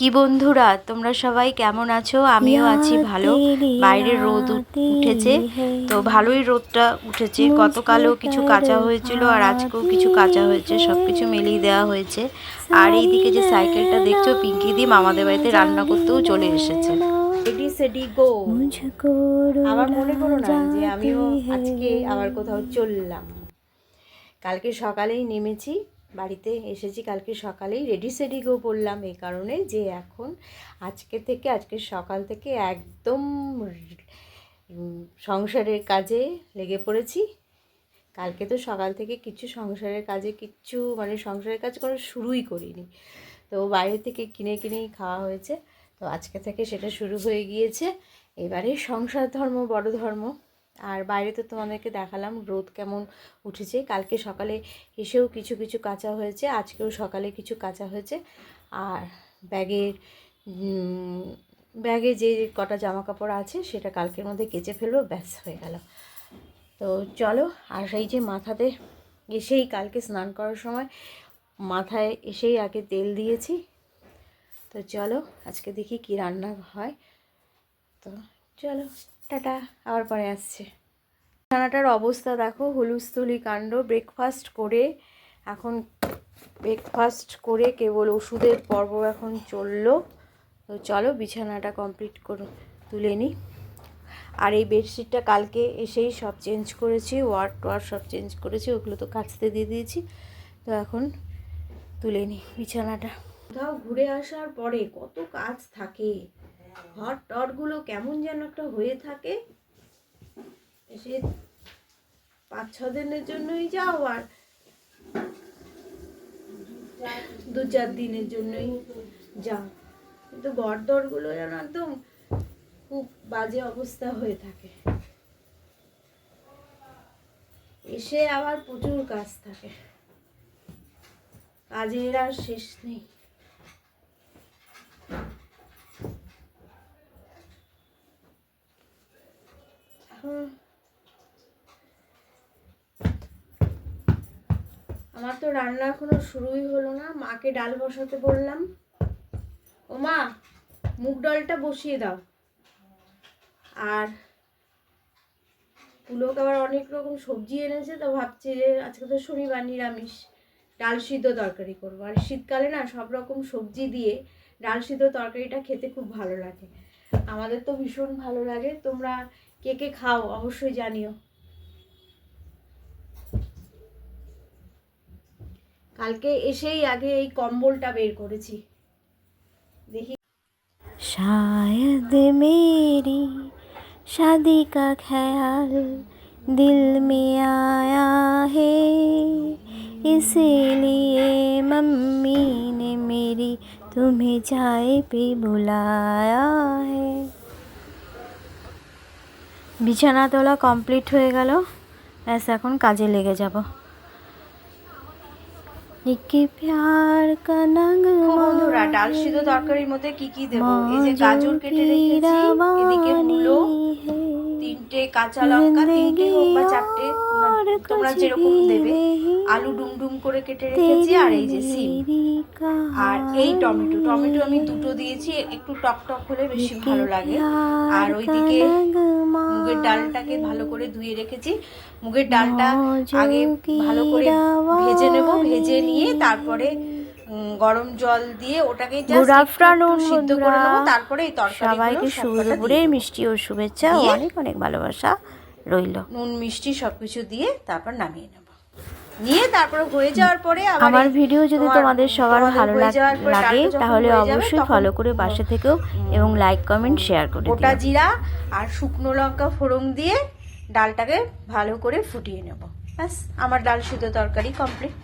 কি বন্ধুরা? তোমরা সবাই কেমন আছো? আমিও আছি ভালো। বাইরে রোদ উঠেছে। তো ভালোই রোদটা উঠেছে। গতকালও কিছু কাঁচা হয়েছিল আর আজকেও কিছু কাঁচা হয়েছে। সব কিছু মিলিয়ে দেওয়া হয়েছে। আর এইদিকে যে সাইকেলটা দেখছ পিঙ্কি দি মামাদের বাড়িতে রান্না করতেও চলে এসেছে। এডি সেডি গো। আবার মনে করো না যে আমিও আজকে আবার কোথাও চললাম। কালকে সকালেই নেমেছি। বাড়িতে এসেছি, কালকে সকালেই রেডি সেডি গো বললাম এই কারণে যে এখন আজকে থেকে, আজকে সকাল থেকে একদম সংসারের কাজে লেগে পড়েছি। কালকে তো সকাল থেকে কিছু সংসারের কাজে কিচ্ছু মানে সংসারের কাজ কোনো শুরুই করিনি। তো বাইরে থেকে কিনে কিনেই খাওয়া হয়েছে। তো আজকে থেকে সেটা শুরু হয়ে গিয়েছে। এবারে সংসার ধর্ম, বড় ধর্ম। আর বাইরে তো তোমাদেরকে দেখালাম রোদ কেমন উঠেছে। কালকে সকালে এসেও কিছু কিছু কাঁচা হয়েছে, আজকেও সকালে কিছু কাঁচা হয়েছে। আর ব্যাগের ব্যাগে যে কটা জামা কাপড় আছে সেটা কালকের মধ্যে কেচে ফেলব, ব্যাস হয়ে গেল। তো চলো, আর সেই যে মাথাতে এসেই কালকে স্নান করার সময় মাথায় এসেই আগে তেল দিয়েছি। তো চলো, আজকে দেখি কি রান্না হয়। তো চলো। টাটা আবার পরে আসছে। রান্নাটার অবস্থা দেখো, হুলুস্থুলি কাণ্ড। ব্রেকফাস্ট করে এখন ব্রেকফাস্ট করে কেবল ওষুধের পর্ব এখন চলল। তো চলো বিছানাটা কমপ্লিট করে তুলে নিই। আর এই বেডশিটটা কালকে এসেই সব চেঞ্জ করেছি ওয়ার টোয়ার সব চেঞ্জ করেছি, ওগুলো তো কাচতে দিয়ে দিয়েছি। তো এখন তুলে নিই বিছানাটা। কোথাও ঘুরে আসার পরে কত কাজ থাকে। হট টটগুলো কেমন যেন একটা হয়ে থাকে। এসে পাঁচ, ছ দিনের জন্যই যাও আর দু চার দিনের জন্যই যাও। কিন্তু গড়দড়গুলো যেন একদম খুব বাজে অবস্থা হয়ে থাকে। এসে আবার প্রচুর কাজ থাকে। কাজের আর শেষ নেই। আমার তো রান্না এখনও শুরুই হলো না। মাকে ডাল বসাতে বললাম। ও মা, মুগ ডালটা বসিয়ে দাও। আর পুলক আবার অনেক রকম সবজি এনেছে, তো ভাবছি যে আজকে তো শনিবার নিরামিষ। ডাল সিদ্ধ তরকারি করব। আর শীতকালে না সব রকম সবজি দিয়ে ডাল সিদ্ধ তরকারিটা খেতে খুব ভালো লাগে। আমাদের তো ভীষণ ভালো লাগে। তোমরা কে কে খাও অবশ্যই জানিও কালকে এসেই আগে এই কম্বলটা বের করেছি দেখি शायद मेरी शादी का ख्याल दिल में आया है इसीलिए मम्मी ने मेरी तुम्हें चाय पे बुलाया है বিছানা তোলা কমপ্লিট হয়ে গেল। ব্যাস এখন কাজে লেগে যাব। বন্ধুরা ডাল সিদ্ধ তরকারির মধ্যে কি কি দেবো? এই যে গাজর কেটে রেখেছি এদিকে মূলো তিনটে কাঁচা লঙ্কা তিনটে হোক বা চারটে তোমরা- যেরকম দেবে। আলু ডুমডুম করে কেটে রেখেছি আর এই যে সিম। আর এই টমেটো। টমেটো আমি দুটো দিয়েছি একটু টক টক হলে বেশি ভালো লাগে। আর ওইদিকে মুগের ডালটাকে ভালো করে ধুয়ে রেখেছি। মুগের ডালটা আগে ভালো করে ভেজে নেব ভেজে নিয়ে তারপরে গরম জল দিয়ে ওটাকে করে নেব বন্ধুরা। তারপরে এই তরকারি সবাইকে শুভ দুপুরের মিষ্টি ও শুভেচ্ছা অনেক অনেক ভালোবাসা রইল। নুন মিষ্টি সবকিছু দিয়ে তারপর নামিয়ে নেব। নিয়ে তারপর হয়ে যাওয়ার পরে আমার ভিডিও যদি তোমাদের সবার ভালো লাগে তাহলে অবশ্যই ফলো করে পাশে থেকেও এবং লাইক কমেন্ট শেয়ার করে গোটা জিরা আর শুকনো লঙ্কা ফোড়ন দিয়ে ডালটাকে ভালো করে ফুটিয়ে নেব। ব্যাস আমার ডাল সিদ্ধ তরকারি কমপ্লিট